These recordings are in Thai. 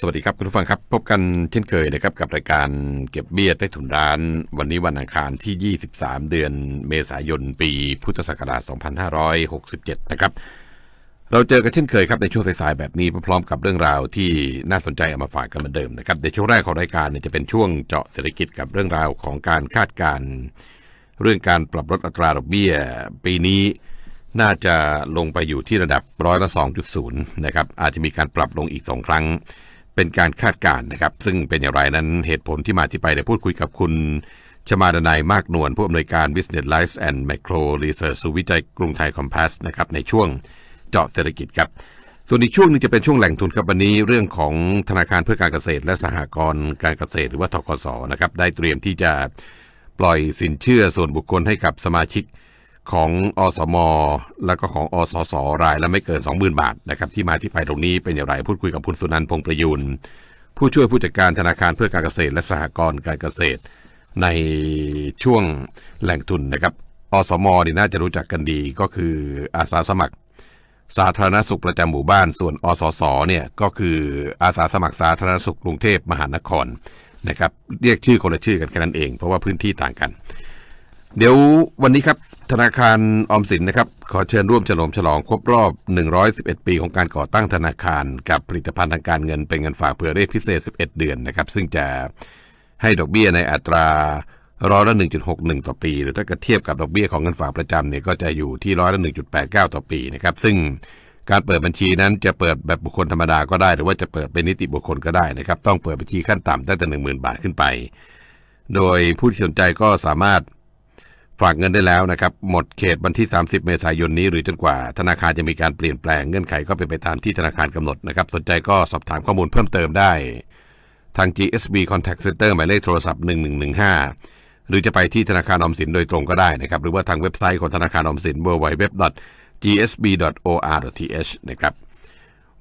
สวัสดีครับคุณผู้ฟังครับ พบกันเช่นเคยนะครับกับรายการเก็บเบี้ยใต้ถุนร้าน วันนี้วันอังคารที่ 23 เดือนเมษายนปีพุทธศักราช 2567 นะครับ เราเจอกันเช่นเคยครับในช่วงสายๆแบบนี้พร้อมกับเรื่องราวที่น่าสนใจเอามาฝากกันเหมือนเดิมนะครับในช่วงแรกของรายการเนี่ยจะเป็นช่วงเจาะเศรษฐกิจกับเรื่องราวของการคาดการณ์เรื่องการปรับลดอัตราดอกเบี้ย ปีนี้น่าจะลงไปอยู่ที่ระดับร้อยละ2.0นะครับอาจจะมีการปรับลงอีก 2 ครั้ง เป็นการคาดการณ์นะครับ ซึ่งเป็นอย่างไรนั้นเหตุผลที่มาที่ไปได้พูดคุยกับคุณชมาดนายมากนวลผู้อำนวยการ Business Life and Macro Research ศูนย์วิจัยกรุงไทยคอมพาสนะครับในช่วงเจาะเศรษฐกิจครับ ส่วนอีกช่วงนึงจะเป็นช่วงแหล่งทุนครับวันนี้ เรื่องของธนาคารเพื่อการเกษตร และสหกรณ์การเกษตรหรือว่าทกสนะครับได้เตรียมที่จะปล่อยสินเชื่อส่วนบุคคลให้กับสมาชิก ของอสม แล้วก็ของอสสรายละไม่เกิน 20,000 บาทนะครับที่มาที่ไปตรงนี้เป็นอย่างไรพูดคุยกับคุณสุนันท์พงประยูนผู้ช่วยผู้จัดการธนาคารเพื่อการเกษตร และสหกรณ์การเกษตร ในช่วงแหล่งทุนนะครับอสมนี่น่าจะรู้จักกันดีก็คืออาสาสมัคร สาธารณสุขประจำหมู่บ้าน ส่วนอสสเนี่ยก็คืออาสาสมัครสาธารณสุขกรุงเทพมหานครนะครับเรียกชื่อคนละชื่อกันแค่นั้นเอง เพราะว่าพื้นที่ต่างกัน เดี๋ยววันนี้ครับธนาคารออมสินนะครับขอเชิญร่วมเฉลิมฉลองครบรอบ 111 ปีของการก่อตั้งธนาคาร กับผลิตภัณฑ์ทางการเงินเป็นเงินฝากเผื่อเรศพิเศษ 11 เดือนนะครับซึ่งจะให้ดอกเบี้ยในอัตราร้อยละ 1.61 ต่อปี หรือถ้าเกิดเทียบกับดอกเบี้ยของเงินฝากประจำเนี่ยก็จะอยู่ที่ร้อยละ 1.89 ต่อปีนะครับซึ่งการเปิดบัญชีนั้นจะเปิดแบบบุคคลธรรมดาก็ได้ หรือว่าจะเปิดเป็นนิติบุคคลก็ได้นะครับต้องเปิดบัญชีขั้นต่ำตั้งแต่ 10,000 บาทขึ้นไป โดยผู้ที่สนใจก็สามารถ ฝากเงินได้แล้วนะครับ หมดเขตวันที่ 30 เมษายนนี้หรือจนกว่า ธนาคารจะมีการเปลี่ยนแปลงเงื่อนไขก็เป็นไปตามที่ธนาคารกำหนดนะครับ สนใจก็สอบถามข้อมูลเพิ่มเติมได้ ทาง GSB Contact Center หมายเลขโทรศัพท์ 1115 หรือจะไปที่ธนาคารออมสินโดยตรงก็ได้นะครับ หรือว่าทางเว็บไซต์ของธนาคารออมสิน www.gsb.or.th นะครับ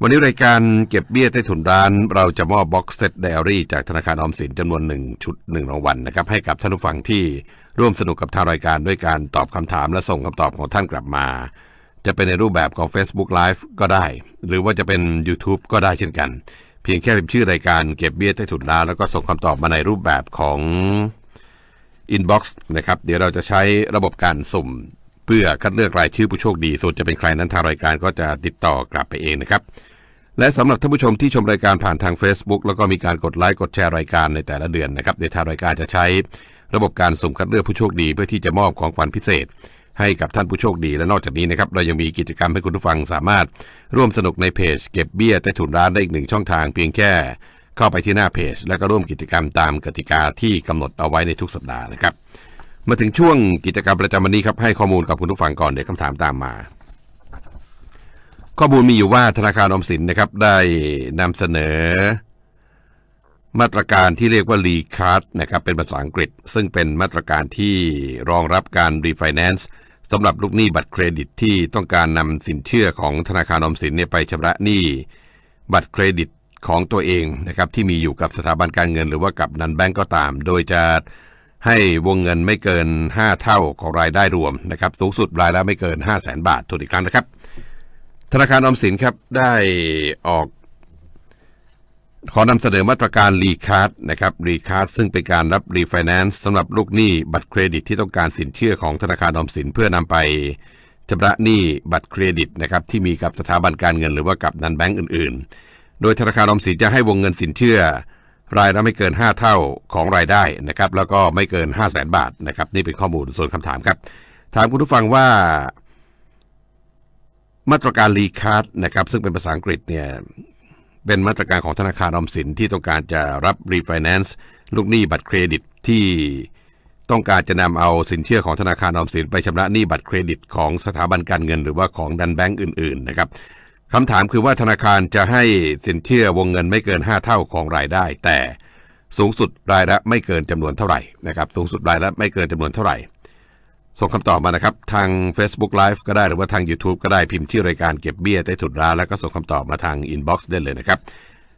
วันนี้รายการเก็บเบี้ยใต้ถุนร้าน เราจะมอบบ็อกเซตไดอารี่จากธนาคารออมสินจำนวน1ชุด1รางวัลนะครับให้กับท่านผู้ฟังที่ร่วมสนุกกับทางรายการด้วยการตอบคำถามและส่งคำตอบของท่านกลับมา จะเป็นในรูปแบบของ Facebook Live ก็ได้ หรือว่าจะเป็น YouTube ก็ได้เช่นกัน เพียงแค่พิมพ์ชื่อรายการเก็บเบี้ยใต้ถุนร้านแล้วก็ส่งคำตอบมาในรูปแบบของ Inbox นะครับเดี๋ยวเราจะใช้ระบบการสุ่ม เพื่อคัดเลือกรายชื่อผู้โชคดี ส่วนจะเป็นใครนั้นทางรายการก็จะติดต่อกลับไปเองนะครับ และสำหรับท่านผู้ชมที่ชมรายการผ่านทาง Facebook แล้วก็มีการกดไลค์กดแชร์รายการในแต่ละเดือนนะครับเดี๋ยทางรายการจะใช้ ระบบการสุ่มคัดเลือกผู้โชคดีเพื่อที่จะมอบของขวัญพิเศษ ให้กับท่านผู้โชคดี และนอกจากนี้นะครับเรายังมีกิจกรรมให้คุณผู้ฟังสามารถ ร่วมสนุกในเพจ เก็บเบี้ยใต้ถุนร้านได้อีกหนึ่งช่องทางเพียงแค่เข้าไปที่หน้าเพจ แล้วก็ร่วมกิจกรรมตามกติกาที่กำหนดเอาไว้ในทุกสัปดาห์นะครับ มาถึงช่วงกิจกรรมประจำวันนี้ครับให้ข้อมูลกับคุณผู้ฟังก่อนเดี๋ยวคำถามตามมา ข้อมูลมีอยู่ว่าธนาคารอมสินนะครับได้นำเสนอ มาตรการที่เรียกว่า รีคาร์ดนะครับเป็นภาษาอังกฤษ ซึ่งเป็นมาตรการที่รองรับการรีไฟแนนซ์สำหรับลูกหนี้บัตรเครดิตที่ต้องการนำสินเชื่อของธนาคารอมสินเนี่ยไปชำระหนี้บัตรเครดิตของตัวเองนะครับที่มีอยู่กับสถาบันการเงิน หรือว่ากับนันแบงก์ก็ตาม โดยจะ ให้วงเงินไม่เกิน 5 เท่าของรายได้รวมนะครับสูงสุดรายละไม่เกิน 5 0 0แสนบาททุกอีกครั้งนะครับ ธนาคารออมสินครับได้ออก ขอนำเสนอมาตรการรีคาร์ดนะครับรีคาร์ดซึ่งเป็นการรับรีไฟแนนซ์สำหรับลูกหนี้บัตรเครดิตที่ต้องการสินเชื่อของธนาคารออมสินเพื่อนำไปชำระหนี้บัตรเครดิตนะครับที่มีกับสถาบันการเงินหรือว่ากับนันแบงก์อื่น ๆ โดยธนาคารออมสินจะให้วงเงินสินเชื่อ รายละไม่เกิน 5 เท่าของรายได้นะครับแล้วก็ไม่เกิน 5 0 0แสนบาทนะครับนี่เป็นข้อมูลส่วนคำถามครับ ถามคุณผู้ฟังว่า มาตรการรีคาร์ดนะครับซึ่งเป็นภาษาอังกฤษเนี่ยเป็นมาตรการของธนาคารออมสินที่ต้องการจะรับรีไฟแนนซ์ลูกหนี้บัตรเครดิตที่ต้องการจะนำเอาสินเชื่อของธนาคารออมสินไปชำระหนี้บัตรเครดิตของสถาบันการเงิน หรือว่าของดันแบงก์อื่นๆนะครับ คำถามคือว่าธนาคารจะให้สินเชื่อวงเงินไม่เกิน 5 เท่าของรายได้ แต่สูงสุดรายละไม่เกินจำนวนเท่าไหร่นะครับสูงสุดรายละไม่เกินจำนวนเท่าไหร่ ส่งคำตอบมานะครับ ทาง Facebook Live ก็ได้หรือว่าทาง YouTube ก็ได้พิมพ์ชื่อรายการเก็บเบี้ยใต้ถุนร้านแล้วก็ส่งคำตอบมาทาง Inbox ได้เลยนะครับ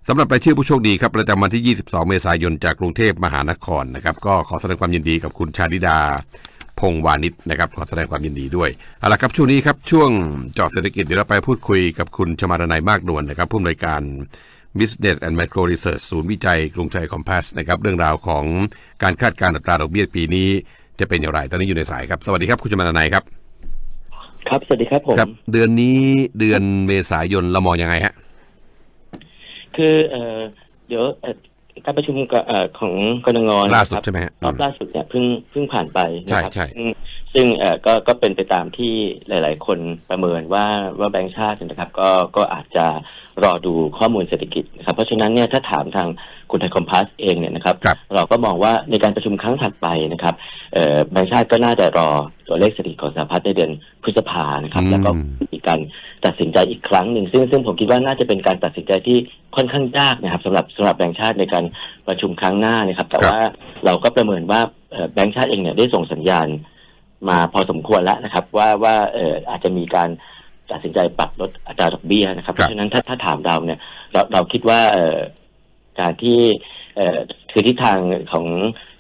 สำหรับรายชื่อผู้โชคดีครับประจำวันที่ 22 เมษายนจากกรุงเทพมหานครนะครับก็ขอแสดงความยินดีกับคุณชาดิดา พงษ์วานิชนะครับขอแสดงความยินดีด้วยเอาละครับช่วงนี้ครับช่วงเจาะเศรษฐกิจเดี๋ยวเราไปพูดคุยกับคุณชมาดนายมากนวลนะครับผู้อำนวยการ Business and Micro Research ศูนย์วิจัยกรุงไทยคอมพาสนะครับเรื่องราวของการคาดการณ์อัตราดอกเบี้ยปีนี้จะเป็นอย่างไร ตอนนี้อยู่ในสายครับ สวัสดีครับคุณชมานานัยครับ ครับ สวัสดีครับผมครับ เดือนนี้เดือนเมษายนเรามองยังไงฮะคือเอ่อเดี๋ยวเอ่อ การประชุมกับเอ่อของกนงนะล่าคสุดรับใช่ไหมฮะรอบล่าสุดเนี่ยเพิ่งเพิ่งผ่านไปนะใช่ครับใช่ซึ่งซึ่งเอ่อก็ก็เป็นไปตามที่หลาย ๆ คนประเมินว่าว่าแบงก์ชาตินะครับ ก็ก็อาจจะรอดูข้อมูลเศรษฐกิจนะครับ เพราะฉะนั้นเนี่ยถ้าถามทางคุณไทยคอมพาสเองเนี่ยนะครับครับ เราก็มองว่าในการประชุมครั้งถัดไปนะครับเอ่อแบงก์ชาติก็น่าจะรอตัวเลขเศรษฐกิจของสหพัฒน์ในเดือนพฤษภานะครับ แล้วก็อืมมีการ ตัดสินใจอีกครั้งหนึ่งซึ่งซึ่งผมคิดว่าน่าจะเป็นการตัดสินใจที่ค่อนข้างยากนะครับสำหรับสำหรับแบงก์ชาติในการประชุมครั้งหน้านะครับ แต่ครับว่าเราก็ประเมินว่าเอ่อแบงก์ชาติเองเนี่ยได้ส่งสัญญาณมาพอสมควรแล้วนะครับ ว่าว่าเอ่ออาจจะมีการตัดสินใจปรับลดอัตราดอกเบี้ยนะครับเพราะฉะนั้นถ้าถ้าถามเราเนี่ยเราเราคิดว่าเอ่อการที่เอ่อคือทิศทางของ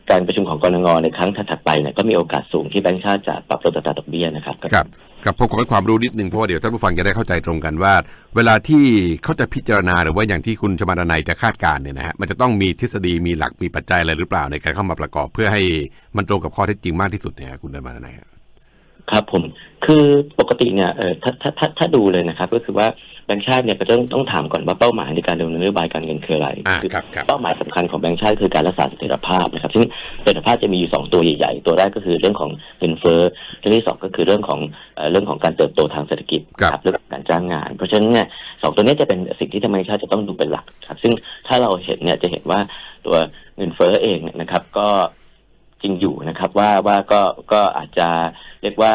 การประชุมของกรงในครั้งถัดๆไปเนี่ยก็มีโอกาสสูงที่แบงก์ชาติจะปรับลดอัตราดอกเบี้ยนะครับครับ กับผมขอให้ความรู้นิดหนึ่งเพราะว่าเดี๋ยวท่านผู้ฟังจะได้เข้าใจตรงกันว่า เวลาที่เขาจะพิจารณาหรือว่าอย่างที่คุณชมาดานัยจะคาดการณ์เนี่ยนะฮะมันจะต้องมีทฤษฎีมีหลักมีปัจจัยอะไรหรือเปล่าในการเข้ามาประกอบเพื่อให้มันตรงกับข้อเท็จจริงมากที่สุดเนี่ยคุณชมาดานัยครับครับผมคือปกติเนี่ยเออถ้าถ้าถ้าถ้าดูเลยนะครับ ก็คือว่า แบงก์ชาติเนี่ยก็ต้องต้องถามก่อนว่าเป้าหมายในการดำเนินนโยบายการเงินคืออะไรอ่าคือครับครับ เป้าหมายสำคัญของแบงก์ชาติคือการรักษาเสถียรภาพนะครับ ซึ่งเสถียรภาพจะมีอยู่สองตัวใหญ่ ๆ ตัวแรกก็คือเรื่องของเงินเฟ้อตัวที่สองก็คือเรื่องของเอ่อเรื่องของการเติบโตทางเศรษฐกิจครับ เรื่องของการจ้างงาน เพราะฉะนั้นเนี่ยสองตัวนี้จะเป็นสิ่งที่ทางแบงก์ชาติจะต้องดูเป็นหลักครับซึ่งถ้าเราเห็นเนี่ยจะเห็นว่าตัวเงินเฟ้อเองเนี่ยนะครับก็จริงอยู่นะครับว่าว่าก็ก็อาจจะเรียกว่า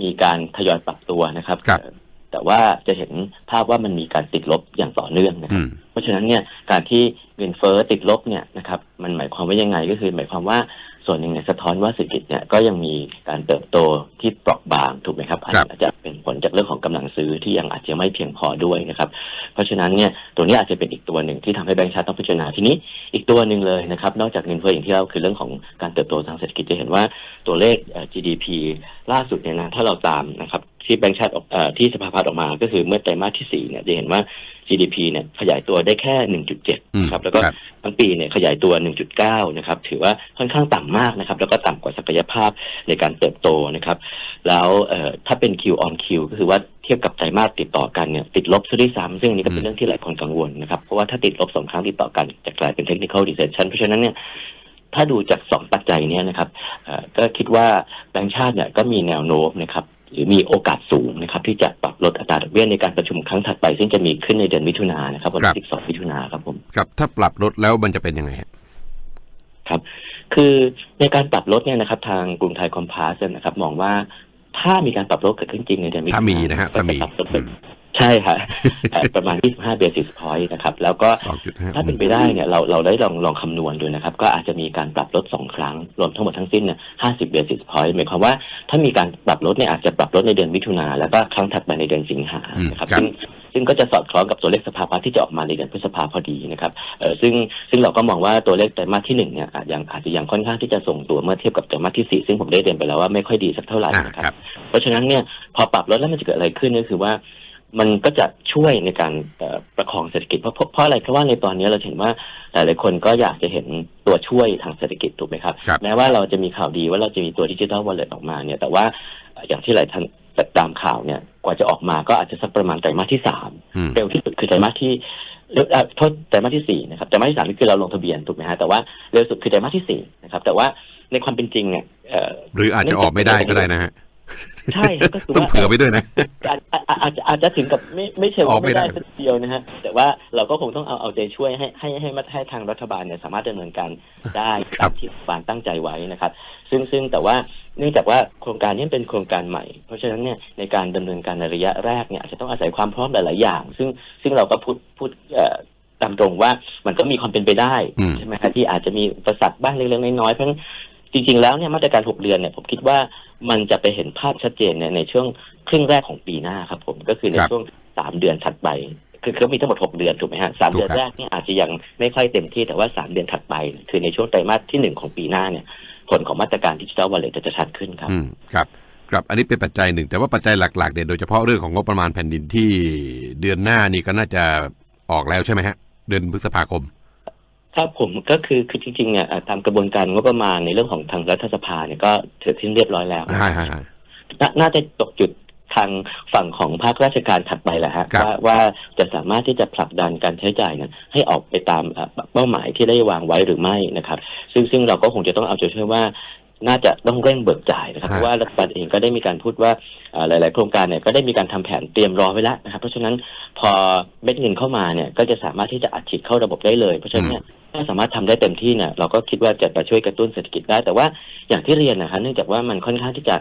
มีการทยอยปรับตัวนะครับ ครับเอ่อ แต่ว่าจะเห็นภาพว่ามันมีการติดลบอย่างต่อเนื่องนะคอืรับมเพราะฉะนั้นเนี่ยการที่เงินเฟ้อติดลบเนี่ยนะครับมันหมายความว่ายังไงก็คือ หมายความว่าส่วนหนึ่งเนี่ยสะท้อนว่าเศรษฐกิจเนี่ยก็ยังมีการเติบโตที่เปราะบางถูกไหมครับครับอาจจะเป็นผลจากเรื่องของกำลังซื้อที่ยังอาจจะไม่เพียงพอด้วยนะครับ เพราะฉะนั้นเนี่ยตัวนี้อาจจะเป็นอีกตัวหนึ่งที่ทำให้แบงก์ชาติต้องพิจารณาทีนี้อีกตัวหนึ่งเลยนะครับ นอกจากเงินเฟ้ออย่างที่เราคือเรื่องของการเติบโตทางเศรษฐกิจจะเห็นว่าตัวเลขเอ่อ GDP ล่าสุดเนี่ยนะถ้าเราตามนะครับ ที่แบงก์ชาติออกเอ่อที่สภาพัฒน์ออกมา ก็คือเมื่อไตรมาสที่สี่เนี่ยจะเห็นว่า GDP เนี่ยขยายตัวได้แค่ 1.7อืมครับแล้วก็ครับทั้งปีเนี่ยขยายตัว 1.9นะครับถือว่าค่อนข้างต่ำมากนะครับ แล้วก็ต่ำกว่าศักยภาพในการเติบโตนะครับ แล้วเอ่อถ้าเป็น Q on Q ก็คือว่าเทียบกับไตรมาสติดต่อกันเนี่ยติดลบซะด้วยซ้ำซึ่งอันนี้ก็เป็นเรื่องที่หลายคนกังวลนะครับ เพราะว่าถ้าติดลบสองครั้งติดต่อกันจะกลายเป็น technical recession เพราะฉะนั้นเนี่ยถ้าดูจากสองปัจจัยเนี้นะครับเอ่อก็คิดว่าแบงก์ชาติเนี่ยก็มีแนวโน้มนะครับ หรือมีโอกาสสูงนะครับ ที่จะปรับลดอัตราดอกเบี้ยในการประชุมครั้งถัดไป ซึ่งจะมีขึ้นในเดือนมิถุนายนนะครับวันครับที่ 12 มิถุนายนครับผมครับถ้าปรับลดแล้วมันจะเป็นยังไงฮะครับ คือในการปรับลดเนี่ยนะครับ ทางกรุงไทยคอมพาสนะครับ มองว่าถ้ามีการปรับลดเกิดขึ้นจริงในเดือนมิถุนายนถ้ามีนะฮะถ้ามี ก็จปรับลดเป็นใช่ค่ะเอ่อประมาณ 25 basis point นะครับ แล้วก็สองจุดห้าถ้าเป็นไปได้เนี่ยเราเราได้ลองลองคำนวณดูนะครับ ก็อาจจะมีการปรับลดสองครั้ง รวมทั้งหมดทั้งสิ้นเนี่ย50 basis point หมายความว่าถ้ามีการปรับลดเนี่ยอาจจะปรับลดในเดือนมิถุนาแล้วก็ครั้งถัดไปในเดือนสิงหาอืมนะครับครับ ซึ่งซึ่งก็จะสอดคล้องกับตัวเลขสภาพัฒน์ที่จะออกมาในเดือนพฤษภาพอดีนะครับเอ่อซึ่งซึ่งเราก็มองว่าตัวเลขไตรมาสที่หนึ่งเนี่ยอาจยังอาจจะยังค่อนข้างที่จะส่งตัวเมื่อเทียบกับไตรมาสที่สี่ซึ่งผมได้เรียนไปแล้วว่าไม่ค่อยดีสักเท่าไหร่อ่านะครับ ครับ เพราะฉะนั้นเนี่ยพอปรับลดแล้วมันจะเกิดอะไรขึ้นก็คือว่า มันก็จะช่วยในการเอ่อประคองเศรษฐกิจเพราะเพราะเพราะอะไรเพราะว่าในตอนนี้เราเห็นว่าหลายๆคนก็อยากจะเห็นตัวช่วยทางเศรษฐกิจถูกไหมครับครับแม้ว่าเราจะมีข่าวดีว่าเราจะมีตัวดิจิทัลวอลเล็ตออกมาเนี่ย แต่ว่าเอ่ออย่างที่หลายท่านตามข่าวเนี่ย กว่าจะออกมาก็อาจจะสักประมาณไตรมาสที่สามอืมเร็วที่สุดคือไตรมาสที่เร็วเอ่อโทษไตรมาสที่สี่นะครับไตรมาสที่สามนี่คือเราลงทะเบียนถูกไหมฮะแต่ว่าเร็วสุดคือไตรมาสที่สี่นะครับ แต่ว่าในความเป็นจริงเนี่ยเอ่อหรืออาจจะออกไม่ได้ก็ได้นะฮะ ใช่ก็คือต้องว่าเผื่อไปด้วยนะ อาจอาจอาจจะอาจจะถึงกับไม่ไม่เชิงออกว่าไม่ไม่ได้ ได้สักเดียวนะฮะแต่ว่าเราก็คงต้องเอาเอาใจช่วยให้ให้ให้มาให้ทางรัฐบาลเนี่ยสามารถดำเนินการได้ครัตาบ มที่รัฐบาลตั้งใจไว้นะครับ ซึ่งซึ่งแต่ว่าเนื่องจากว่าโครงการนี้เป็นโครงการใหม่ เพราะฉะนั้นเนี่ยในการดำเนินการในระยะแรกเนี่ยอาจจะต้องอาศัยความพร้อมหลายๆอย่าง ซึ่งซึ่งเราก็พูดพูดเอ่อตามตรงว่ามันก็มีความเป็นไปได้อืม ใช่ไหมครับที่อาจจะมีอุประสักบ้างเล็กๆน้อยๆเพราะฉะนั้น จริงๆ แล้วเนี่ยมาตรการ6เดือนเนี่ยผมคิดว่ามันจะไปเห็นภาพชัดเจนเนี่ยในช่วงครึ่งแรกของปีหน้าครับผมก็คือในครับช่วงสามเดือนถัดไป คือเขามีทั้งหมด6เดือนถูกไหมฮะสามถูกเดือนครับแรกเนี่ยอาจจะยังไม่ค่อยเต็มที่แต่ว่าสามเดือนถัดไปเนี่ยคือในช่วงไตรมาสที่หนึ่งของปีหน้าเนี่ย ผลของมาตรการดิจิทัลวอลเล็ตจะชัดขึ้นครับอืมครับครับอันนี้เป็นปัจจัยหนึ่ง แต่ว่าปัจจัยหลักๆเนี่ยโดยเฉพาะเรื่องของงบประมาณแผ่นดินที่เดือนหน้านี่ก็น่าจะออกแล้วใช่ไหมฮะ เดือนพฤษภาคม ครับผมก็คือคือจริงๆเนี่ยเอ่อตามกระบวนการงบประมาณในเรื่องของทางรัฐสภาเนี่ยก็เสร็จสิ้นเรียบร้อยแล้วใช่ใช่ใช่นาน่าจะตกจุดทางฝั่งของภาคราชการถัดไปแหละฮะครับว่าว่าจะสามารถที่จะผลักดันการใช้จ่ายเนี่ยให้ออกไปตามเอ่อเป้าหมายที่ได้วางไว้หรือไม่นะครับ ซึ่งซึ่งเราก็คงจะต้องเอาใจช่วยว่าน่าจะต้องเร่งเบิกจ่ายนะครับฮะเพราะว่ารัฐบาลเองก็ได้มีการพูดว่าเอ่อหลาย ๆ โครงการเนี่ยก็ได้มีการทำแผนเตรียมรอไว้แล้วนะครับเพราะฉะนั้นพอเม็ดเงินเข้ามาเนี่ยก็จะสามารถที่จะอัดฉีดเข้าระบบได้เลย เพราะฉะนั้นเนี่ย ถ้าสามารถทำได้เต็มที่เนี่ยเราก็คิดว่าจะไปช่วยกระตุ้นเศรษฐกิจได้ แต่ว่าอย่างที่เรียนนะครับเนื่องจากว่ามันค่อนข้างที่จะ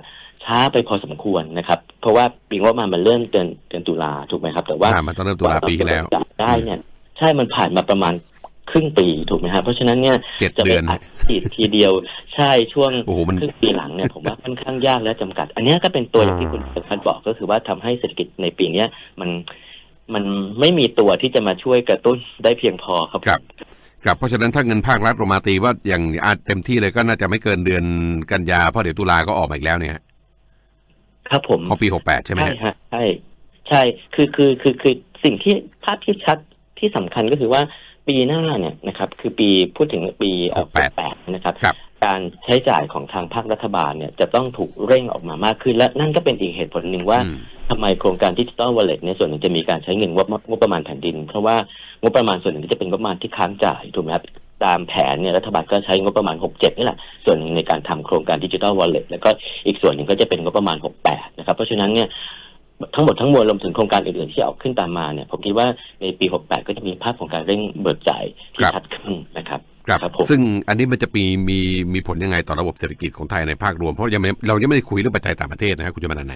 ช้าไปพอสมควรนะครับ เพราะว่าปีงบประมาณมันเริ่มเดือนเดือนตุลาถูกไหมครับ แต่ว่าอ่ามันต้องเริ่มตุลาปีที่แล้วจับได้เนี่ย ใช่มันผ่านมาประมาณครึ่งปีถูกไหมครับเพราะฉะนั้นเนี่ยเจ็ดจะไปเดือนอัดฉีดทีเดียวใช่ช่วงโอ้โหมันครึ่งปีหลังเนี่ยผมว่าค่อนข้างยากและจำกัด อันเนี้ยก็เป็นตัวอย่างที่อ่าคุณสมพันธ์บอกก็คือว่าทำให้เศรษฐกิจในปีเนี้ยมันมันไม่มีตัวที่จะมาช่วยกระตุ้นได้เพียงพอครับ ครับครับเพราะฉะนั้นถ้าเงินภาครัฐลงมาตีว่าอย่างอาจเต็มที่เลยก็น่าจะไม่เกินเดือนกันยาเพราะเดี๋ยวตุลาก็ออกมาอีกแล้วเนี่ยครับผมของปีหกแปดใช่ไหมใช่ฮะฮะใช่ใช่คือคือคือคือสิ่งที่ภาพที่ชัดที่สำคัญก็คือว่าปีหน้าเนี่ยนะครับ คือปีพูดถึงปีเอ่อ68 68นะครับครับ การใช้จ่ายของทางภาครัฐบาลเนี่ยจะต้องถูกเร่งออกมามากขึ้น และนั่นก็เป็นอีกเหตุผลหนึ่งว่าอืมทำไมโครงการดิจิ t a ลวอลเล็ตเนี่ยส่วนหนึ่งจะมีการใช้เงินงบงบประมาณแผ่นดิน เพราะว่างบประมาณส่วนหนึ่งจะเป็นงบประมาณที่ค้างจ่ายถูกไหมครับตามแผนเนี่ยรัฐบาลก็ใช้งบประมาณ 67 นี่แหละ ส่วนหนึ่งในการทำโครงการดิจิ t a ลวอลเล็ตแล้วก็อีกส่วนหนึ่งก็จะเป็นงบประมาณ 68 นะครับ เพราะฉะนั้นเนี่ยทั้งหมดทั้งมวลรวมถึงโครงการอื่นๆที่ออกขึ้นตามมาเนี่ยผมคิดว่าในปี 68 ก็จะมีภาพของการเร่งเบิกจ่ายที่ครับชัดขึ้นนะครับ ครับครับผมซึ่งอันนี้มันจะมีมีมีผลยังไงต่อระบบเศรษฐกิจของไทยในภาครวม เพราะยังไม่เรายังไม่ได้คุยเรื่องปัจจัยต่างประเทศนะครับคุณจะมานันไหน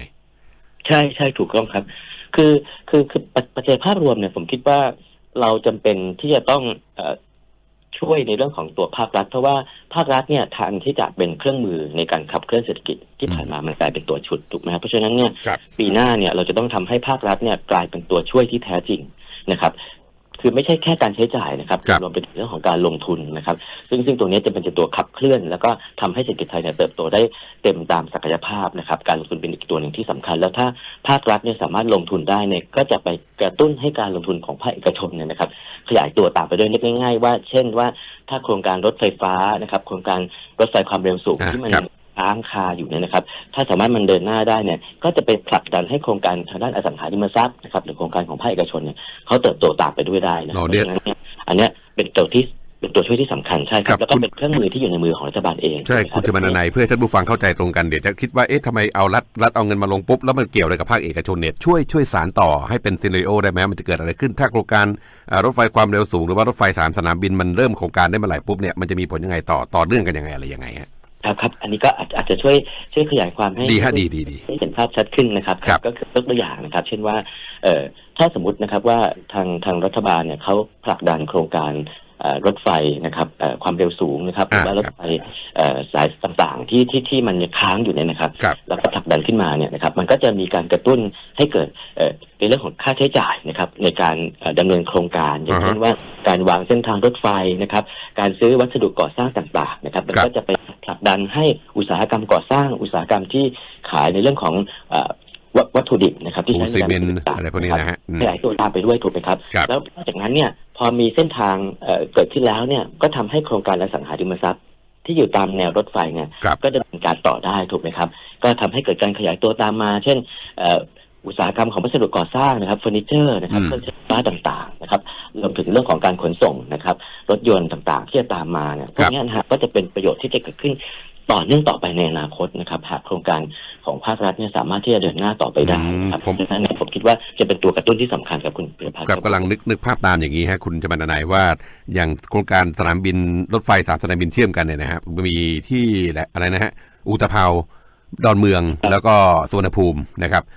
ใช่ใช่ถูกต้องครับ คือคือคือปัจปัจจัยภาพรวมเนี่ยผมคิดว่าเราจำเป็นที่จะต้องเออช่วยในเรื่องของตัวภาครัฐ เพราะว่าภาครัฐเนี่ยแทนที่จะเป็นเครื่องมือในการขับเคลื่อนเศรษฐกิจที่ผ่านมามันกลายเป็นตัวชุดถูกไหมครับเพราะฉะนั้นเนี่ยครับปีหน้าเนี่ยเราจะต้องทำให้ภาครัฐเนี่ยกลายเป็นตัวช่วยที่แท้จริงนะครับ คือไม่ใช่แค่การใช้จ่ายนะครับครับรวมไปถึงเรื่องของการลงทุนนะครับ ซึ่งซึ่งตัวนี้จะเป็นตัวขับเคลื่อน แล้วก็ทำให้เศรษฐกิจไทยเนี่ยเติบโตได้เต็มตามศักยภาพนะครับ การลงทุนเป็นอีกตัวหนึ่งที่สำคัญ แล้วถ้าภาครัฐเนี่ยสามารถลงทุนได้เนี่ยก็จะไปกระตุ้นให้การลงทุนของภาคเอกชนเนี่ยนะครับ ขยายตัวตามไปด้วยเล็กง่าย ๆ ว่า เช่นว่าถ้าโครงการรถไฟฟ้านะครับ โครงการรถไฟความเร็วสูงอ่าที่มัน ครับค้างคาอยู่เนี่ยนะครับ ถ้าสามารถมันเดินหน้าได้เนี่ย ก็จะไปผลักดันให้โครงการทางด้านอสังหาริมทรัพย์นะครับหรือโครงการของภาคเอกชนเนี่ยเขาเติบโตตามไปด้วยได้นะอ๋อเพเดี๋ราะยวฉะนั้นเนี่ยอันเนี้ยเป็นตัวที่เป็นตัวช่วยที่สำคัญใช่คครัรับบแล้วก็คุณเป็นเครื่องมือที่อยู่ในมือของรัฐบาลเอง ใช่นะรับคุณจะมานันไหนเพื่อให้ท่านผู้ฟังเข้าใจตรงกันเดี๋ยวจะคิดว่าเอ๊ะทำไมเอารัฐรัฐเอาเงินมาลงปุ๊บ แล้วมันเกี่ยวอะไรกับภาคเอกชนเนี่ยช่วยช่วยสารต่อให้เป็นซีนารีโอได้ไหมมันจะเกิดอะไรขึ้น ถ้าโครงการอ่ารถไฟความเร็วสูงหรือว่ารถไฟสามสนามบินมันเริ่มโครงการได้เมื่อไหร่ปุ๊บเนี่ยมันจะมีผลยังไงต่อต่อเนื่องกันยังไงอะไรยังไงฮะ ครับครับ อันนี้ก็อาจอาจจะช่วยช่วยขยายความให้ดีฮะดีดีดีให้เห็นภาพชัดขึ้นนะครับ ครับก็คือยกตัวอย่างนะครับ เช่นว่า เอ่อถ้าสมมตินะครับว่าทางทางรัฐบาลเนี่ยเขาผลักดันโครงการเอ่อ รถไฟนะครับเอ่อความเร็วสูงนะครับหรือว่าอ่ารถไฟเอ่อสายต่างๆที่ที่ที่มันยังค้างอยู่เนี่ยนะครับครับ แล้วก็ผลักดันขึ้นมาเนี่ยนะครับ มันก็จะมีการกระตุ้นให้เกิดเอ่อในเรื่องของค่าใช้จ่ายนะครับ ในการเอ่อดำเนินโครงการ อย่างเช่นว่าการวางเส้นทางรถไฟนะครับ การซื้อวัสดุก่อสร้างต่างๆนะครับ มันครับก็จะไปผลักดันให้อุตสาหกรรมก่อสร้างอุตสาหกรรมที่ขายในเรื่องของเอ่อ วัตวัตถุดิบนะครับที่ปูใช้นซีในเมนการต์อะไรพวกนี้นะฮะอืมขยายตัวตามไปด้วยถูกไหมครับครับ แล้วนอกจากนั้นเนี่ยพอมีเส้นทางเอ่อเกิดขึ้นแล้วเนี่ยก็ทำให้โครงการอสังหาริมทรัพย์ที่อยู่ตามแนวรถไฟเนี่ยครับก็ดำเนินการต่อได้ถูกไหมครับ ก็ทำให้เกิดการขยายตัวตามมา เช่นเอ่ออุตสาหกรรมของวัสดุก่อสร้างนะครับเฟอร์นิเจอร์นะครับอืมเครื่องใช้ไฟฟ้าต่างๆนะครับรวมถึงเรื่องของการขนส่งนะครับ รถยนต์ต่างๆ ที่จะตามมาเนี่ยพวกนี้นะฮะก็จะเป็นประโยชน์ที่จะเกิดขึ้น ต่อเนื่องต่อไปในอนาคตนะครับหากโครงการของภาครัฐเนี่ยสามารถที่จะเดินหน้าต่อไปได้นะครับอืมผม ดังนั้นเนี่ยผมคิดว่าจะเป็นตัวกระตุ้นที่สำคัญกับคุณปิยพัฒน์ครับกำลังนึกนึกภาพตามอย่างนี้ฮะคุณจะมานันไหนว่าอย่างโครงการสนามบินรถไฟสามสนามบินเชื่อมกันเนี่ยนะครับมีที่แหละอะไรนะฮะอุตภเปาดอนเมืองแล้วก็สุวรรณภูมินะครับใช่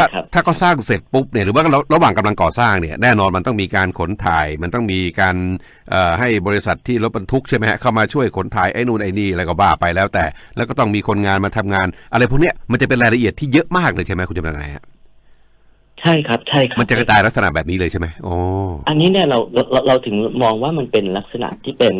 ถ้าครับถ้าเขาสร้างเสร็จปุ๊บเนี่ยหรือว่าระระหว่างกำลังก่อสร้างเนี่ยแน่นอนมันต้องมีการขนถ่าย มันต้องมีการเอ่อให้บริษัทที่รถบรรทุกใช่ไหมฮะเข้ามาช่วยขนถ่ายไอ้นู่นไอ้นี่อะไรก็บ้าไปแล้วแต่ แล้วก็ต้องมีคนงานมาทำงาน อะไรพวกเนี้ยมันจะเป็นรายละเอียดที่เยอะมากเลยใช่ไหมคุณจำนายฮะ ใช่ครับ ใช่ครับมันจะกระจายลักษณะแบบนี้เลยใช่ไหมอ๋ออันนี้เนี่ยเราเราเราถึงมองว่ามันเป็นลักษณะที่เป็น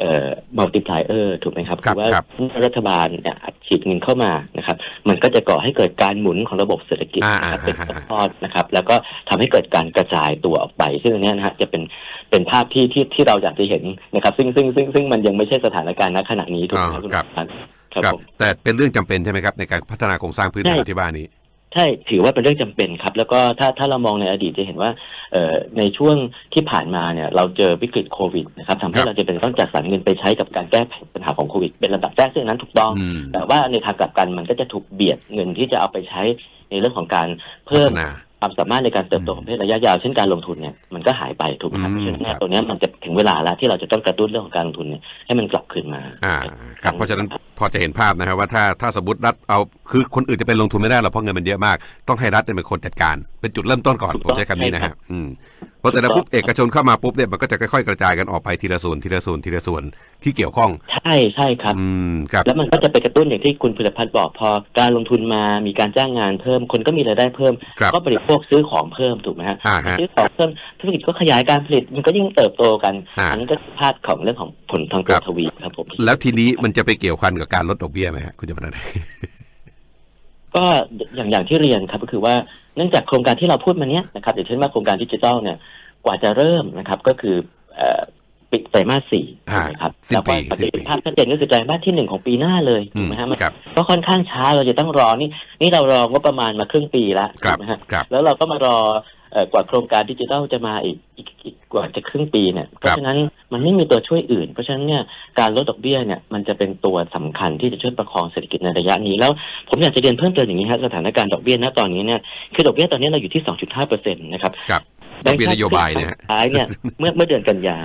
เอ่อ multiplier ถูกไหมครับครับว่าครับรัฐบาลเนี่ยอัดฉีดเงินเข้ามานะครับ มันก็จะก่อให้เกิดการหมุนของระบบเศรษฐกิจนะครับอ่าเป็นอ่าอ่าทอดๆนะครับ แล้วก็ทำให้เกิดการกระจายตัวออกไป ซึ่งอันเนี้ยนะฮะจะเป็นเป็นภาพที่ที่ที่เราอยากจะเห็นนะครับ ซึ่งซึ่งซึ่งซึ่งมันยังไม่ใช่สถานการณ์ณขณะนี้ถูกไหมครับคุณพันธ์ครับครับผมแต่เป็นเรื่องจำเป็นใช่ไหมครับในการพัฒนาโครงสร้างพื้นฐานใช่ที่บ้านนี้ ใช่ถือว่าเป็นเรื่องจำเป็นครับ แล้วก็ถ้าถ้าเรามองในอดีตจะเห็นว่าเอ่อในช่วงที่ผ่านมาเนี่ยเราเจอวิกฤตโควิดนะครับทำให้ครับเราจะเป็นต้องจัดสรรเงินไปใช้กับการแก้ปัญหาของโควิด เป็นระดับแรกซึ่งอันนั้นถูกต้องอืมแต่ว่าในทางกลับกันมันก็จะถูกเบียดเงินที่จะเอาไปใช้ในเรื่องของการเพิ่มพัฒนา ความสามารถในการเติบโตอืมของประเทศระยะยาวเช่นการลงทุนเนี่ยมันก็หายไปถูกไหมครับอืเพมราะฉะนั้นเนี่ครัยบตรงเนี้ยมันจะถึงเวลาแล้วที่เราจะต้องกระตุ้นเรื่องของการลงทุนเนี่ยให้มันกลับคืนมาอ่าครับเพราะฉะนั้นพอจะเห็นภาพนะครับว่าถ้าถ้าสมมติรัฐเอาคือคนอื่นจะไปลงทุนไม่ได้หรอกเพราะเงินมันเยอะมาก ต้องให้รัฐเป็นคนจัดการ เป็นจุดเริ่มต้นก่อนถูกผต้มองใช้คำนี้นะใช่ครัฮะบอืมเพราะแต่ละปุ๊บเอกชนเข้ามาปุ๊บเนี่ยมันก็จะค่อยๆกระจายกันออกไปทีละส่วนทีละส่วนทีละส่วนที่เกี่ยวข้อง ใช่ใช่ครับอืมครับ แล้วมันก็จะไปกระตุ้นอย่างที่คุณพิรพัฒน์บอกพอการลงทุนมามีการจ้างงานเพิ่มคนก็มีรายได้เพิ่มครับก็บริโภคซื้อของเพิ่มถูกไหมฮะอ่าฮะ ซื้อของเพิ่มธุรกิจก็ขยายการผลิตมันก็ยิ่งเติบโตกันอ่า อันนี้ก็พาดของเรื่องของผลทางตัวครับทวีครับผมแล้วทีนี้มันจะไปเกี่ยวพันกับการลดดอกเบี้ยไหมฮะคุณจะมาไหนก็อย่างอย่างที่เรียนครับก็คือว่าเนื่องจากโครงการที่เราพูดมาเนี้ยนะครับอย่างเช่นว่าโครงการดิจิทัลเนี่ยกว่าจะเริ่มนะครับก็คือเอ่อ ปิดไตรมาสสี่อ่านะครับสิ้นแล้วก็ปีประสิ้นปีสิทธิภาพชัดเจนก็คือไตรมาสที่หนึ่งของปีหน้าเลยอืถูกมไหมฮะมันครับก็ค่อนข้างช้าเราจะต้องรอนี่นี่เรารองบประมาณมาครึ่งปีแล้วครัถูบกไหมฮะครับแล้วเราก็มารอเอ่อกว่าโครงการดิจิทัลจะมาอีกอีกอีกกว่าจะครึ่งปีเนี่ย เพราะฉะนั้นมันไม่มีตัวช่วยอื่น เพราะฉะนั้นเนี่ยการลดดอกเบี้ยเนี่ยมันจะเป็นตัวสำคัญที่จะช่วยประคองเศรษฐกิจในระยะนี้ แล้วผมอยากจะเรียนเพิ่มเติมอย่างนี้ฮะสถานการณ์ดอกเบี้ยณตอนนี้เนี่ยคือดอกเบี้ยตอนนี้เราอยู่ที่ 2.5เปอร์เซ็นต์นะครับครับดอกเบี้ยนโยบายเนี่ยฮะท้ายเนี่ยเมื่อเมื่อเดือนกันยา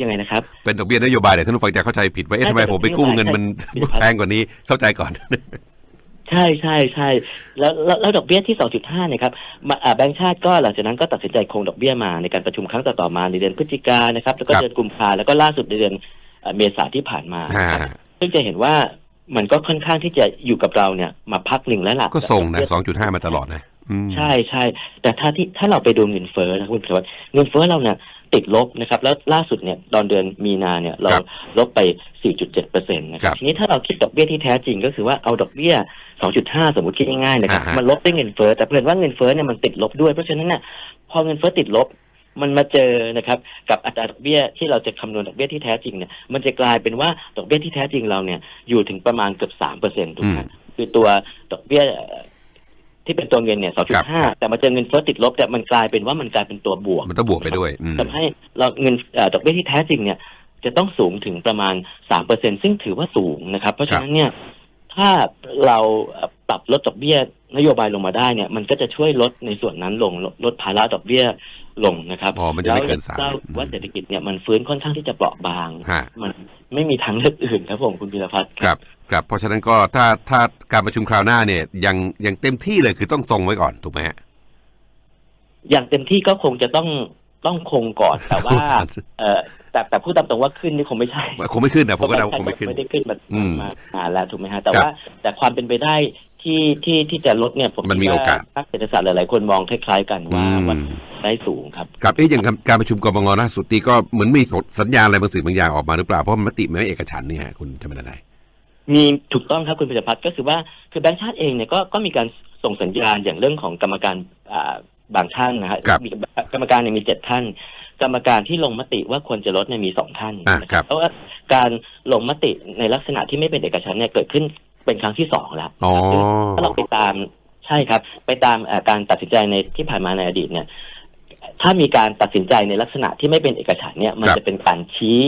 ยังไงนะครับ เป็นดอกเบี้ยนโยบายแต่ท่านผู้ฟังจะเข้าใจผิดว่าเอ๊ะทำไมผมไปกู้เงินมันใช่แพงกว่านี้เข้าใจก่อน ใช่ใช่ใช่แล้วแล้วแล้วดอกเบี้ยที่ 2.5เนี่ยครับมาอ่าแบงก์ชาติก็หลังจากนั้นก็ตัดสินใจคงดอกเบี้ยมาในการประชุมครั้งต่อๆมาในเดือนพฤศจิกายนนะครับ แล้วก็ครับเดือนกุมภาแล้วก็ล่าสุดในเดือนเอ่อเมษาที่ผ่านมาอ่านะครับซึ่งจะเห็นว่ามันก็ค่อนข้างที่จะอยู่กับเราเนี่ยมาพักหนึ่งแล้วล่ะก็ส่งนะสองจุดห้ามาตลอดนะอืมใช่ใช่แต่ถ้าที่ถ้าเราไปดูเงินเฟ้อนะคุณพิวัตรเงินเฟ้อเราเนี่ย ติดลบนะครับ แล้วล่าสุดเนี่ยตอนเดือนมีนาเนี่ยเราครับลบไป 4.7เปอร์เซ็นต์นะคครัรับบทีนี้ถ้าเราคิดดอกเบี้ยที่แท้จริงก็คือว่าเอาดอกเบี้ย 2.5 สมมติคิดง่ายๆนะครับอ่าฮะมันลบด้วยเงินเฟ้อแต่เพื่อนว่าเงินเฟ้อเนี่ยมันติดลบด้วย เพราะฉะนั้นเนี่ยพอเงินเฟ้อติดลบมันมาเจอนะครับกับอัตราดอกเบี้ยที่เราจะคำนวณดอกเบี้ยที่แท้จริงเนี่ยมันจะกลายเป็นว่าดอกเบี้ยที่แท้จริงเราเนี่ยอยู่ถึงประมาณเกือบ3เปอร์เซ็นต์ถูกไหมอืมคือตัวดอกเบี้ยเอ่อ ที่เป็นตัวเงินเนี่ยครับ2.5แต่มาเจอเงินเฟ้อติดลบเนี่ยมันกลายเป็นว่ามันกลายเป็นตัวบวก มันต้องบวกไปด้วยอืมทำให้เราเงินเอ่อดอกเบี้ยที่แท้จริงเนี่ยจะต้องสูงถึงประมาณ3เปอร์เซ็นซึ่งถือว่าสูงนะครับ เพราะฉะนั้นเนี่ย ถ้าเราเอ่อปรับลดดอกเบี้ยนโยบายลงมาได้เนี่ยมันก็จะช่วยลดในส่วนนั้นลงลดลดภาระดอกเบี้ยลงนะครับอ๋อมันจะไม่เกินสามแล้วว่าเศรษฐกิจเนี่ยมันฟื้นค่อนข้างที่จะเปราะบางฮะมันไม่มีทางเลือกอื่นครับผมคุณพิรพัฒน์ครับ ครับ เพราะฉะนั้นก็ถ้าถ้าการประชุมคราวหน้าเนี่ยยังยังเต็มที่เลยคือต้องทรงไว้ก่อนถูกไหมฮะอย่างเต็มที่ก็คงจะต้อง ต้องคงก่อนแต่ว่า เออแต่แต่พูดตามตรงว่าขึ้นนี่คงไม่ใช่คงไม่ขึ้นนะผมก็เดาคงไม่ขึ้นไม่ได้ขึ้นมาอืมมานานแล้วถูกไหมฮะแต่ครับว่าแต่ความเป็นไปได้ที่ที่ที่จะลดเนี่ยผมมันมีคิดว่โอกาสนักเศรษฐศาสตร์หลาย ๆ คนมองคล้าย ๆ กันว่าอืมวันได้สูงครับครับเอ๊ะอย่างการประชุมกบงล่าสุดนี่ก็เหมือนมีสัญญาณอะไรบางสิ่งบางอย่างออกมาหรือเปล่าเพราะมันมติไม่เอกฉันท์เนี่ยฮะคุณจะเป็นอะไรมีถูกต้องครับคุณพิจพัฒน์ก็คือว่าคือแบงค์ชาติเองเนี่ยก็ก็มีการส่งสัญญาณอย่างเรื่องของกรรมการอ่า บางท่านนะฮะครับมีกรรมการเนี่ยมีเจ็ดท่าน กรรมการที่ลงมติว่าควรจะลดเนี่ยมีสองท่านอ่านะครับ เพราะว่าการลงมติในลักษณะที่ไม่เป็นเอกฉันท์เนี่ยเกิดขึ้นเป็นครั้งที่สองแล้วอ๋อถ้าเราไปตามใช่ครับ ไปตามเอ่อการตัดสินใจในที่ผ่านมาในอดีตเนี่ย ถ้ามีการตัดสินใจในลักษณะที่ไม่เป็นเอกฉันท์เนี่ยมันครับ จะเป็นการชี้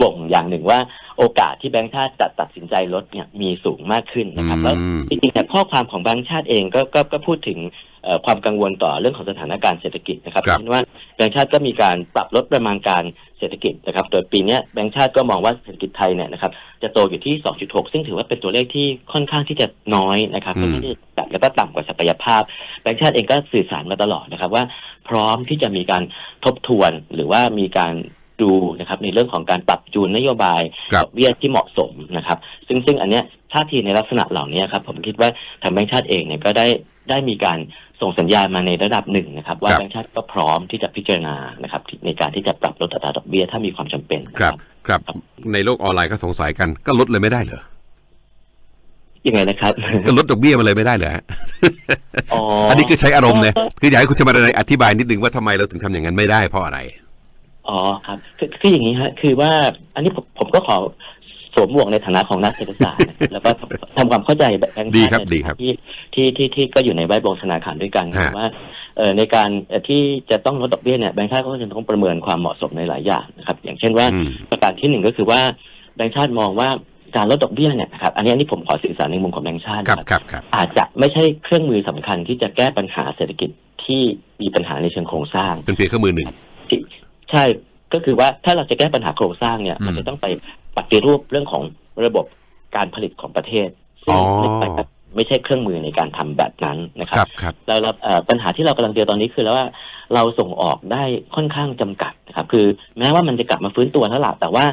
บ่งอย่างหนึ่งว่า โอกาสที่แบงค์ชาติจะตัดสินใจลดเนี่ยมีสูงมากขึ้นนะครับแล้ว อืม จริงๆแต่ข้อความของแบงค์ชาติเองก็ก็ก็พูดถึงเอ่อ ความกังวลต่อเรื่องของสถานการณ์เศรษฐกิจนะครับครับ เช่นว่าแบงค์ชาติก็มีการปรับลดประมาณการเศรษฐกิจนะครับ โดยปีเนี้ยแบงค์ชาติก็มองว่าเศรษฐกิจไทยเนี่ยนะครับจะโตอยู่ที่ 2.6 ซึ่งถือว่าเป็นตัวเลขที่ค่อนข้างที่จะน้อยนะครับอืมไม่ได้ต่ำแล้วก็ต่ำกว่าศักยภาพ แบงค์ชาติเองก็สื่อสารมาตลอดนะครับว่า พร้อมที่จะมีการทบทวนหรือว่ามีการ ดูนะครับในเรื่องของการปรับจูนนโยบายครับดอกเบี้ยที่เหมาะสมนะครับ ซึ่งซึ่งอันเนี้ยท่าทีในลักษณะเหล่านี้ครับผมคิดว่าทางแบงค์ชาติเองเนี่ยก็ได้ได้มีการส่งสัญญาณมาในระดับหนึ่งนะครับ ว่าครับแบงค์ชาติก็พร้อมที่จะพิจารณานะครับที่ในการที่จะปรับลดอัตราดอกเบี้ยถ้ามีความจำเป็นนะครับครับในโลกออนไลน์ก็สงสัยกันก็ลดเลยไม่ได้เหรอยังไงนะครับก็ลดดอกเบี้ยมาเลยไม่ได้เหรอฮะอ๋ออัอันนี้คือใช้อารมณ์เนี่ยคืออยากให้คุณชมาดานายอธิบายนิดนึงว่าทำไมเราถึงทำอย่างนั้นไม่ได้เพราะอะไร อ๋อครับคือคืออย่างนี้ฮะคือว่าอันนี้ผมผมก็ขอสวมหมวกในฐานะของนักเศรษฐศาสตร์นะครับแล้วก็ทำความเข้าใจแบงค์ดีชาติครับในดีครับ ที่ที่ที่ที่ก็อยู่ในแวดวงธนาคารด้วยกันฮะ ว่าเอ่อในการเอ่อที่จะต้องลดดอกเบี้ยเนี่ยแบงค์ชาติก็จะต้องประเมินความเหมาะสมในหลายอย่างนะครับ อย่างเช่นว่า อืม ประการที่หนึ่งก็คือว่าแบงค์ชาติมองว่าการลดดอกเบี้ยเนี่ยนะครับอันนี้อันนี้ผมขอสื่อสารในมุมของแบงค์ชาติครับนะครับครับครับ อาจจะไม่ใช่เครื่องมือสำคัญที่จะแก้ปัญหาเศรษฐกิจที่มีปัญหาในเชิงโครงสร้าง เป็นเพียงเครื่องมือหนึ่ง ที่ ใช่ก็คือว่าถ้าเราจะแก้ปัญหาโครงสร้างเนี่ยอืมมันจะต้องไปปฏิรูปเรื่องของระบบการผลิตของประเทศซึ่งอ๋อ ไม่ใช่ไม่ใช่เครื่องมือในการทำแบบนั้นนะคครัรับบครับแล้วเราเอ่อปัญหาที่เรากำลังเจอตอนนี้คือแล้วว่าเราส่งออกได้ค่อนข้างจำกัดนะครับ คือแม้ว่ามันจะกลับมาฟื้นตัวแล้วล่ะแต่ว่า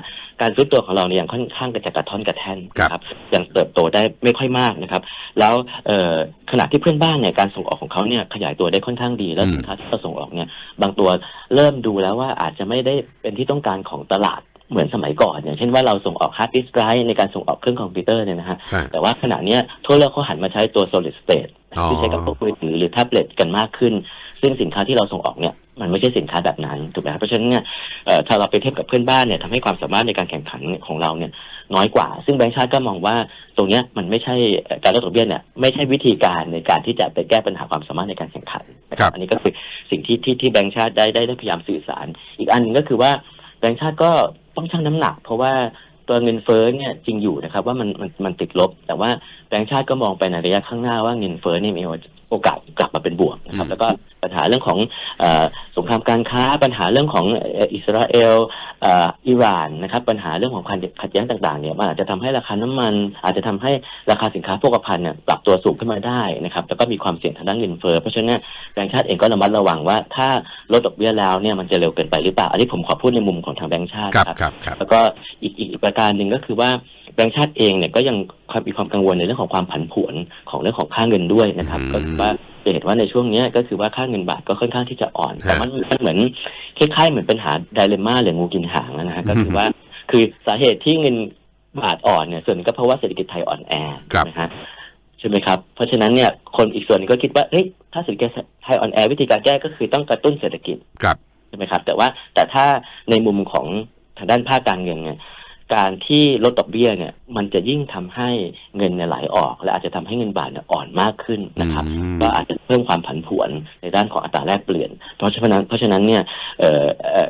การฟื้นตัวของเราเนี่ยยังค่อนข้างจะกระท่อนกระแท่นนะครับยังเติบโตได้ไม่ค่อยมากนะครับ แล้วเอ่อขณะที่เพื่อนบ้านเนี่ยการส่งออกของเขาเนี่ยขยายตัวได้ค่อนข้างดี แล้วอืมสินค้าที่เราส่งออกเนี่ยบางตัวเริ่มดูแล้วว่าอาจจะไม่ได้เป็นที่ต้องการของตลาด เหมือนสมัยก่อน อย่างเช่นว่าเราส่งออกฮาร์ดดิสก์ไดรฟ์ในการส่งออกเครื่องคอมพิวเตอร์เนี่ยนะฮะอ่าแต่ว่าขณะเนี้ยทั่วโลกเขาหันมาใช้ตัว solid state อ๋อที่ใช้กับพวกมือถือหรือแท็บเล็ตกันมากขึ้น ซึ่งสินค้าที่เราส่งออกเนี่ยมันไม่ใช่สินค้าแบบนั้นถูกไหมครับเพราะฉะนั้นเนี่ยเอ่อถ้าเราไปเทียบกับเพื่อนบ้านเนี่ยทำให้ความสามารถในการแข่งขันของเราเนี่ยน้อยกว่า ซึ่งแบงก์ชาติก็มองว่าตรงเนี้ยมันไม่ใช่เอ่อการลดดอกเบี้ยเนี่ยไม่ใช่วิธีการในการที่จะไปแก้ปัญหาความสามารถในการแข่งขันนะคครัรับบอันนี้ก็คือสิ่งที่ที่ที่แบงก์ชาติได้ได้ได้พยายามสื่อสาร อีกอันหนึ่งก็คือว่าแบงก์ชาติก็ ต้องชั่งน้ำหนัก เพราะว่าตัวเงินเฟ้อเนี่ยจริงอยู่นะครับ ว่ามันมันมันติดลบ แต่ว่าแบงก์ชาติก็มองไปในระยะข้างหน้าว่าเงินเฟ้อนี่มีโอกาสกลับมาเป็นบวกนะครับอืมแล้วก็ปัญหาเรื่องของเอ่อสงครามการค้า ปัญหาเรื่องของเอ่ออิสราเอลเอ่ออิหร่านนะครับ ปัญหาเรื่องของความขัดแย้งต่างๆเนี่ยมันอาจจะทำให้ราคาน้ำมัน อาจจะทำให้ราคาสินค้าโภคภัณฑ์เนี่ยปรับตัวสูงขึ้นมาได้นะครับแล้วก็มีความเสี่ยงทางด้านเงินเฟ้อเพราะฉะนั้นแบงก์ชาติเองก็ระมัดระวังว่าถ้าลดดอกเบี้ยแล้วเนี่ยมันจะเร็วเกินไปหรือเปล่าอันนี้ผมขอพูดในมุมของทางแบงก์ชาติครับนะครับครับครับ แล้วก็อีกอีกอีกประการหนึ่งก็คือว่า แบงก์ชาติเองเนี่ยก็ยังความมีความกังวลในเรื่องของความผันผวนของเรื่องของค่าเงินด้วยนะครับอืมก็คือว่าจะเห็นว่าในช่วงเนี้ยก็คือว่าค่าเงินบาทก็ค่อนข้างที่จะอ่อนฮะแต่มันมันเหมือนคล้ายๆเหมือนปัญหาไดเลม่าหรืองูกินหางนะฮะก็คือว่าคือสาเหตุที่เงินบาทอ่อนเนี่ยส่วนหนึ่งก็เพราะว่าเศรษฐกิจไทยอ่อนแอครับนะฮะใช่ไหมครับ เพราะฉะนั้นเนี่ยคนอีกส่วนหนึงก็คิดว่าเฮ้ยถ้าเศรษฐกิจไทยอ่อนแอวิธีการแก้ก็คือต้องกระตุ้นเศรษฐกิจครับใช่ไหมครับ แต่ว่าแต่ถ้าในมุมของทางด้านภาคการเงินเนี่ย การที่ลดดอกเบี้ยเนี่ย มันจะยิ่งทำให้เงินเนี่ยไหลออก และอาจจะทำให้เงินบาทเนี่ยอ่อนมากขึ้นนะครับอืมก็อาจจะเพิ่มความผันผวนในด้านของอัตราแลกเปลี่ยน เพราะฉะนั้นเพราะฉะนั้นเนี่ยเอ่อเอ่อ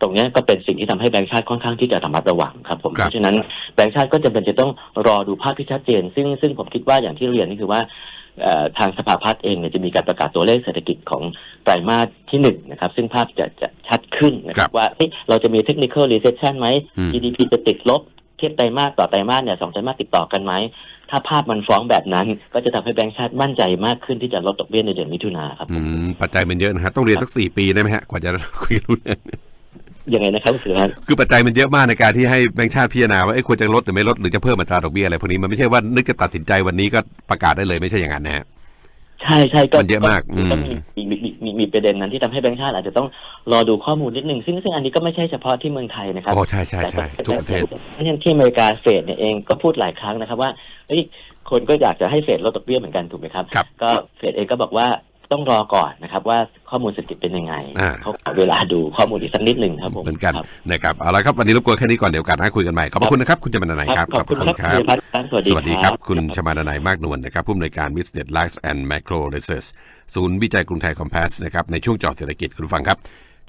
ตรงเนี้ยก็เป็นสิ่งที่ทำให้แบงก์ชาติค่อนข้างที่จะระมัดระวังครับผมครับเพราะฉะนั้นแบงก์ชาติก็จำเป็นจะต้องรอดูภาพที่ชัดเจน ซึ่งซึ่งผมคิดว่าอย่างที่เรียนนี่คือว่าเอ่อ ทางสภาพัฒน์เองเนี่ยจะมีการประกาศตัวเลขเศรษฐกิจของไตรมาสที่หนึ่งนะครับ ซึ่งภาพจะจะชัดขึ้นนะคครัรับบว่าเอ๊ะเราจะมี technical recession ไหมอืม GDP จะติดลบเทียบไตรมาสต่อไตรมาสเนี่ยสองไตรมาสติดต่อกันไหม ถ้าภาพมันฟ้องแบบนั้น ก็จะทำให้แบงก์ชาติมั่นใจมากขึ้นที่จะลดดอกเบี้ยในเดือนมิถุนาครับอืมปัจจัยมันเยอะนะฮะต้องเรียนสักสี่ปีได้ไหมฮะกว่าจะคุยกันรู้เรื่อง ยังไงนะครับคุณสุรัตน์คือปัจจัยมันเยอะมากในการที่ให้แบงก์ชาติพิจารณาว่าเอ้ยควรจะลดหรือไม่ลดหรือจะเพิ่มอัตราดอกเบี้ยอะไรพวกนี้มันไม่ใช่ว่านึกจะตัดสินใจวันนี้ก็ประกาศได้เลยไม่ใช่อย่างนั้นนะฮะใช่ใช่ก็มันเยอะมากอืมก็มีมีมีมีมีประเด็นนั้นที่ทำให้แบงก์ชาติอาจจะต้องรอดูข้อมูลนิดนึงซึ่งซึ่งอันนี้ก็ไม่ใช่เฉพาะที่เมืองไทยนะครับโอ้ใช่ใช่ใช่ทุกประเทศเพราะฉะนั้นที่อเมริกาเฟดเนี่ยเองก็พูดหลายครั้งนะครับว่าเฮ้ยคนก็อยากจะให้เฟดลดดอกเบี้ยเหมือนกันถูกไหมครับครับก็เฟดเองก็บอกว่า ต้องรอก่อนนะครับ ว่าข้อมูลเศรษฐกิจเป็นยังไงอ่า เขาขอเวลาดูข้อมูลอีกสักนิดหนึ่งครับผมเหมือนกันครับนะครับเอาละครับวันนี้รบกวนแค่นี้ก่อนเดี๋ยวโอการให้คุยกันใหม่ขอบพระคุณนะครับคุณจำนันไหนครับขอบคุณครับคุณพิพัฒน์ครับสวัสดีสวัสดีครับคุณชมาดนัยมากนวลนะครับผู้อำนวยการ Business Life and Macro Research ศูนย์วิจัยกรุงไทยคอมเพสนะครับในช่วงเจอเศรษฐกิจคุณผู้ฟังครับ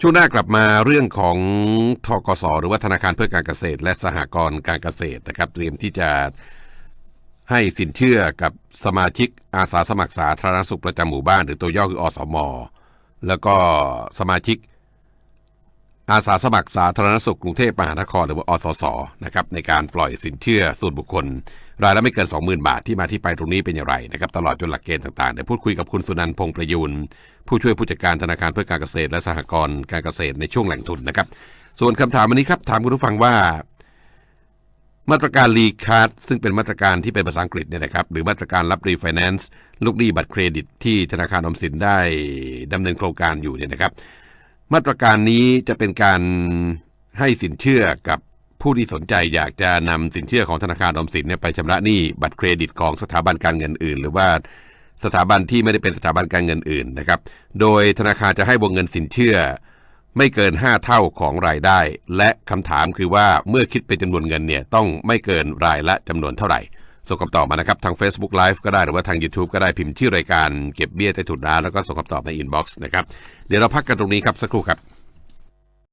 ช่วงหน้ากลับมาเรื่องของทกสหรือว่าธนาคารเพื่อการเกษตร และสหกรณ์การเกษตรนะครับ เตรียมที่จะ ให้สินเชื่อกับสมาชิกอาสาสมัครสาธารณสุขประจำหมู่บ้าน หรือตัวย่อคืออสม แล้วก็สมาชิก อาสาสมัครสาธารณสุขกรุงเทพมหานครหรือว่าอสสนะครับในการปล่อยสินเชื่อส่วนบุคคล รายละไม่เกิน 20,000 บาทที่มาที่ไปตรงนี้เป็นอย่างไรนะครับตลอดจนหลักเกณฑ์ต่างๆเดี๋ยวพูดคุยกับคุณสุนันท์พงประยูนผู้ช่วยผู้จัดการธนาคารเพื่อการเกษตรและสหกรณ์การเกษตรในช่วงแหล่งทุนนะครับส่วนคำถามวันนี้ครับถามคุณผู้ฟังว่า มาตรการรีคาร์ดซึ่งเป็นมาตรการที่เป็นภาษาอังกฤษเนี่ยนะครับหรือมาตรการรับรีไฟแนนซ์ลูกหนี้บัตรเครดิตที่ธนาคารออมสินได้ดำเนินโครงการอยู่เนี่ยนะครับ มาตรการนี้จะเป็นการให้สินเชื่อกับผู้ที่สนใจอยากจะนำสินเชื่อของธนาคารออมสินเนี่ยไปชำระหนี้บัตรเครดิตของสถาบันการเงินอื่น หรือว่าสถาบันที่ไม่ได้เป็นสถาบันการเงินอื่นนะครับ โดยธนาคารจะให้วงเงินสินเชื่อ ไม่เกิน 5 เท่าของรายได้ และคำถามคือว่าเมื่อคิดเป็นจำนวนเงินเนี่ยต้องไม่เกินรายละจำนวนเท่าไหร่ส่งคำตอบมานะครับ ทาง Facebook Live ก็ได้หรือว่าทาง YouTube ก็ได้พิมพ์ชื่อรายการเก็บเบี้ยใต้ถุนร้านแล้วก็ส่งคำตอบในอินบ็อกซ์นะครับ เดี๋ยวเราพักกันตรงนี้ครับสักครู่ครับ